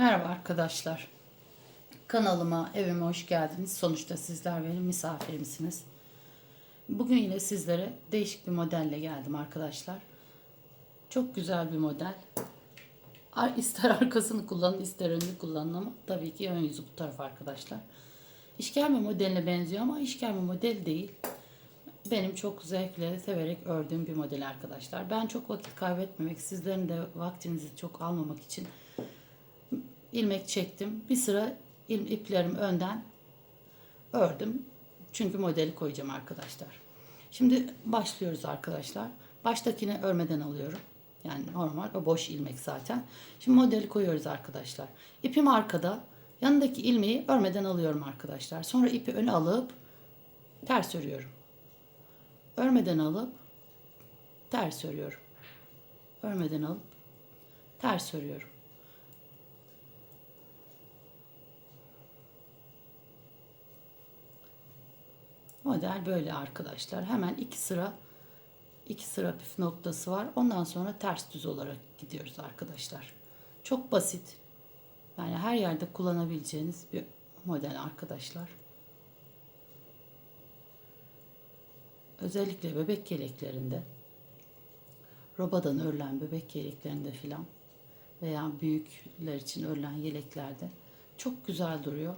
Merhaba arkadaşlar. Kanalıma, evime hoş geldiniz. Sonuçta sizler benim misafirimsiniz. Bugün yine sizlere değişik bir modelle geldim arkadaşlar. Çok güzel bir model. İster arkasını kullanın, ister önünü kullanın ama tabii ki ön yüzü bu taraf arkadaşlar. İşkembe modeline benziyor ama işkembe model değil. Benim çok zevkle, severek ördüğüm bir model arkadaşlar. Ben çok vakit kaybetmemek, sizlerin de vaktinizi çok almamak için ilmek çektim. Bir sıra il- iplerim önden ördüm. Çünkü modeli koyacağım arkadaşlar. Şimdi başlıyoruz arkadaşlar. Baştakini örmeden alıyorum. Yani normal o boş ilmek zaten. Şimdi modeli koyuyoruz arkadaşlar. İpim arkada. Yanındaki ilmeği örmeden alıyorum arkadaşlar. Sonra ipi öne alıp ters örüyorum. Örmeden alıp ters örüyorum. Örmeden alıp ters örüyorum. Model böyle arkadaşlar. Hemen iki sıra iki sıra püf noktası var. Ondan sonra ters düz olarak gidiyoruz arkadaşlar. Çok basit. Yani her yerde kullanabileceğiniz bir model arkadaşlar. Özellikle bebek yeleklerinde robadan örülen bebek yeleklerinde filan veya büyükler için örülen yeleklerde çok güzel duruyor.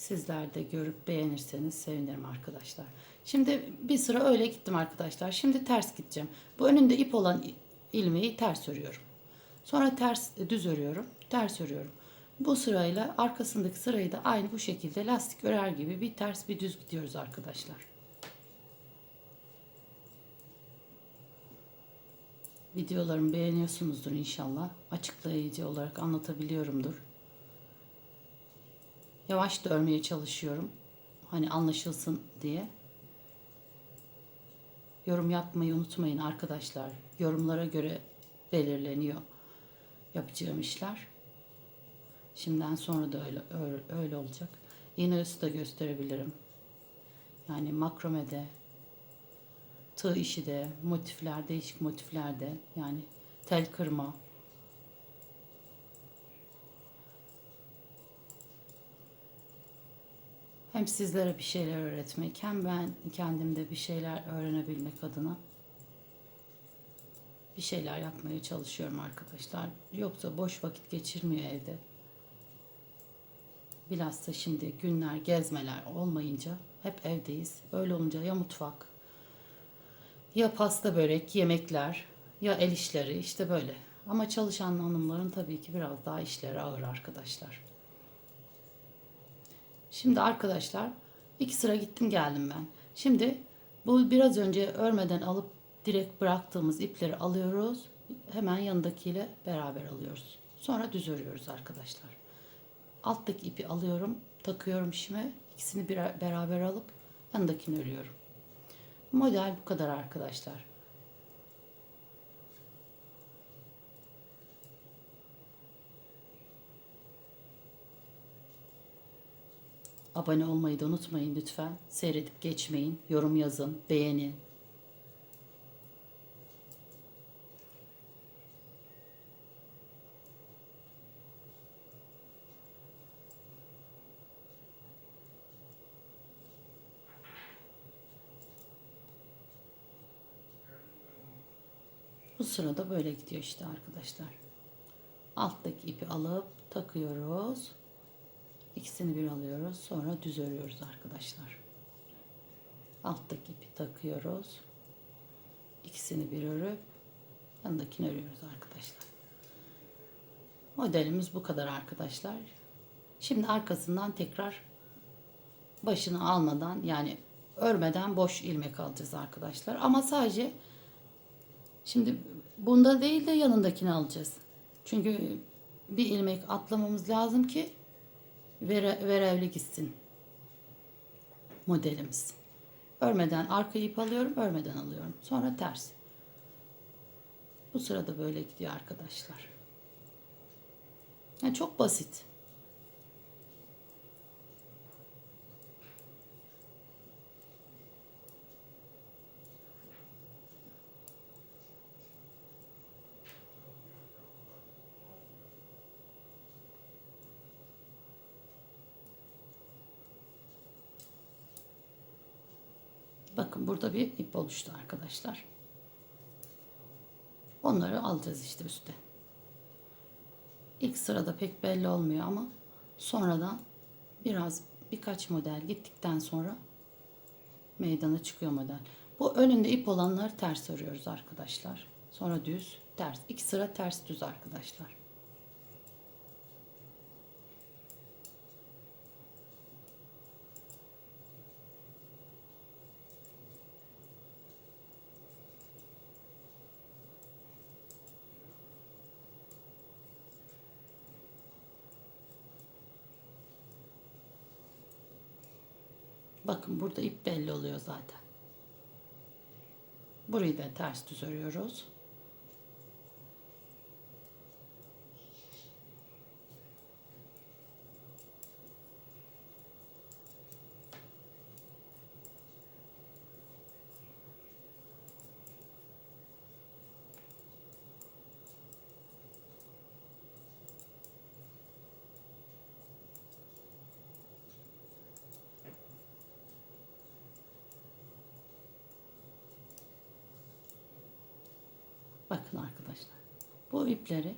Sizler de görüp beğenirseniz sevinirim arkadaşlar. Şimdi bir sıra öyle gittim arkadaşlar. Şimdi ters gideceğim. Bu önünde ip olan ilmeği ters örüyorum. Sonra ters düz örüyorum. Ters örüyorum. Bu sırayla arkasındaki sırayı da aynı bu şekilde lastik örer gibi bir ters bir düz gidiyoruz arkadaşlar. Videolarımı beğeniyorsunuzdur inşallah. Açıklayıcı olarak anlatabiliyorumdur. Yavaş da örmeye çalışıyorum. Hani anlaşılsın diye. Yorum yapmayı unutmayın arkadaşlar. Yorumlara göre belirleniyor yapacağım işler. Şimdiden sonra da öyle öyle, olacak. İğne üstü de gösterebilirim. Yani makromede, tığ işi de, motifler, değişik motiflerde yani tel kırma, Hem sizlere bir şeyler öğretmek hem ben kendimde bir şeyler öğrenebilmek adına bir şeyler yapmaya çalışıyorum arkadaşlar. Yoksa boş vakit geçirmiyor evde. Bilhassa şimdi günler, gezmeler olmayınca hep evdeyiz. Öyle olunca ya mutfak, ya pasta börek, yemekler, ya el işleri işte böyle. Ama çalışan hanımların tabii ki biraz daha işleri ağır arkadaşlar. Şimdi arkadaşlar iki sıra gittim geldim ben. Şimdi bu biraz önce örmeden alıp direkt bıraktığımız ipleri alıyoruz. Hemen yanındakiyle beraber alıyoruz. Sonra düz örüyoruz arkadaşlar. Alttaki ipi alıyorum, takıyorum işime. İkisini bir beraber alıp yanındakini örüyorum. Model bu kadar arkadaşlar. Abone olmayı da unutmayın lütfen. Seyredip geçmeyin. Yorum yazın, beğenin. Bu sırada böyle gidiyor işte arkadaşlar. Alttaki ipi alıp takıyoruz. İkisini bir alıyoruz. Sonra düz örüyoruz arkadaşlar. Alttaki ipi takıyoruz. İkisini bir örüp yanındakini örüyoruz arkadaşlar. Modelimiz bu kadar arkadaşlar. Şimdi arkasından tekrar başını almadan yani örmeden boş ilmek alacağız arkadaşlar. Ama sadece şimdi bunda değil de yanındakini alacağız. Çünkü bir ilmek atlamamız lazım ki vere, verevli gitsin modelimiz. Örmeden arka ip alıyorum, örmeden alıyorum. Sonra ters. Bu sırada böyle gidiyor arkadaşlar. Yani çok basit. Bakın burada bir ip oluştu arkadaşlar. Onları alacağız işte üstte. İlk sırada pek belli olmuyor ama sonradan biraz birkaç model gittikten sonra meydana çıkıyor model. Bu önünde ip olanları ters örüyoruz arkadaşlar. Sonra düz, ters. İki sıra ters düz arkadaşlar. Bakın burada ip belli oluyor zaten. Burayı da ters düz örüyoruz. Bakın arkadaşlar. Bu ipleri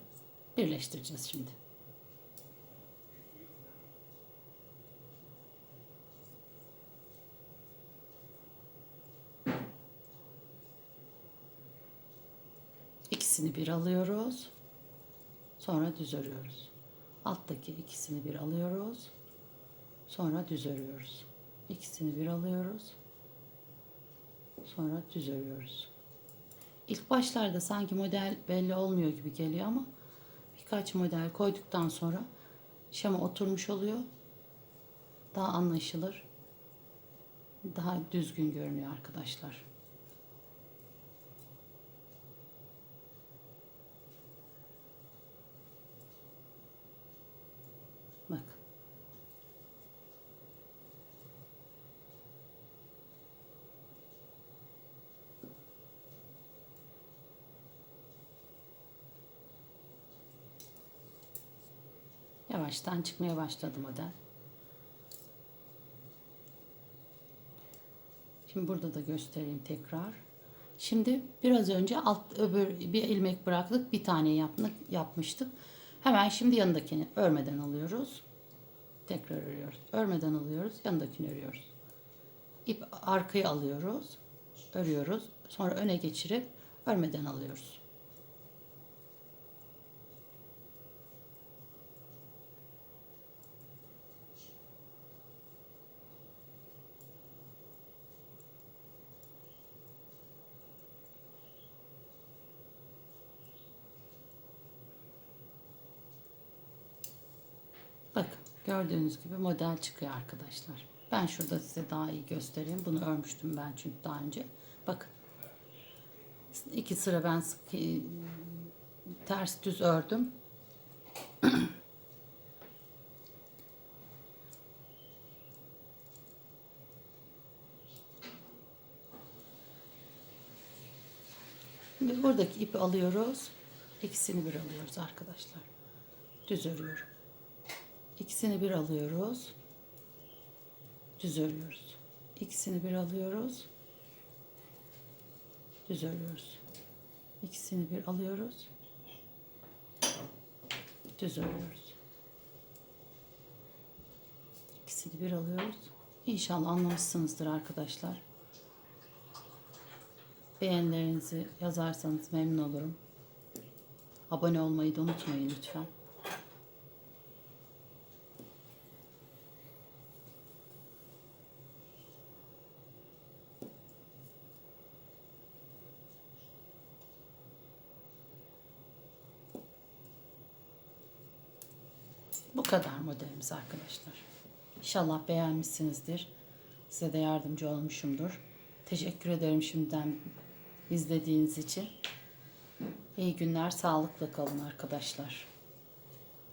birleştireceğiz şimdi. İkisini bir alıyoruz. Sonra düz örüyoruz. Alttaki ikisini bir alıyoruz. Sonra düz örüyoruz. İkisini bir alıyoruz. Sonra düz örüyoruz. İlk başlarda sanki model belli olmuyor gibi geliyor ama birkaç model koyduktan sonra şema oturmuş oluyor. Daha anlaşılır. Daha düzgün görünüyor arkadaşlar. Bakın. Yavaştan çıkmaya başladı model. Şimdi burada da göstereyim tekrar. Şimdi biraz önce alt öbür bir ilmek bıraktık. Bir tane yaptık, yapmıştık. Hemen şimdi yanındakini örmeden alıyoruz. Tekrar örüyoruz. Örmeden alıyoruz. Yanındakini örüyoruz. İp arkaya alıyoruz. Örüyoruz. Sonra öne geçirip örmeden alıyoruz. Bakın gördüğünüz gibi model çıkıyor arkadaşlar. Ben şurada size daha iyi göstereyim. Bunu örmüştüm ben çünkü daha önce. Bakın. iki sıra ben e, ters düz ördüm. Şimdi buradaki ipi alıyoruz. İkisini bir alıyoruz arkadaşlar. Düz örüyorum. İkisini bir alıyoruz. Düz örüyoruz. İkisini bir alıyoruz. Düz örüyoruz. İkisini bir alıyoruz. Düz örüyoruz. İkisini bir alıyoruz. İnşallah anlamışsınızdır arkadaşlar. Beğenilerinizi yazarsanız memnun olurum. Abone olmayı da unutmayın lütfen. Bu kadar modelimiz arkadaşlar. İnşallah beğenmişsinizdir. Size de yardımcı olmuşumdur. Teşekkür ederim şimdiden izlediğiniz için. İyi günler, sağlıkla kalın arkadaşlar.